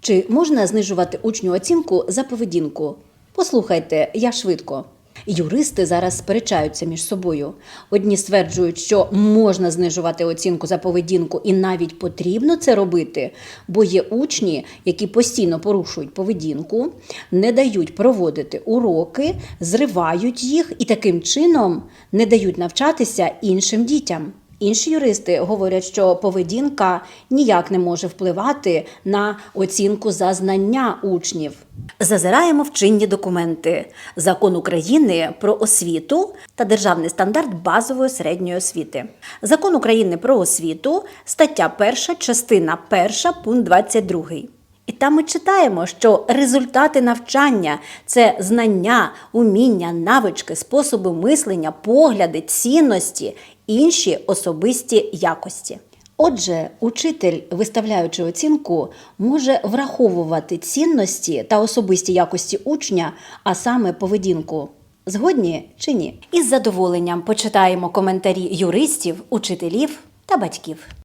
Чи можна знижувати учню оцінку за поведінку? Послухайте, я швидко. Юристи зараз сперечаються між собою. Одні стверджують, що можна знижувати оцінку за поведінку і навіть потрібно це робити, бо є учні, які постійно порушують поведінку, не дають проводити уроки, зривають їх і таким чином не дають навчатися іншим дітям. Інші юристи говорять, що поведінка ніяк не може впливати на оцінку за знання учнів. Зазираємо в чинні документи: Закон України про освіту та державний стандарт базової середньої освіти. Закон України про освіту, стаття 1, частина 1, пункт 22. І там ми читаємо, що результати навчання це знання, уміння, навички, способи мислення, погляди, цінності, інші особисті якості. Отже, учитель, виставляючи оцінку, може враховувати цінності та особисті якості учня, а саме поведінку. Згодні чи ні? Із задоволенням почитаємо коментарі юристів, учителів та батьків.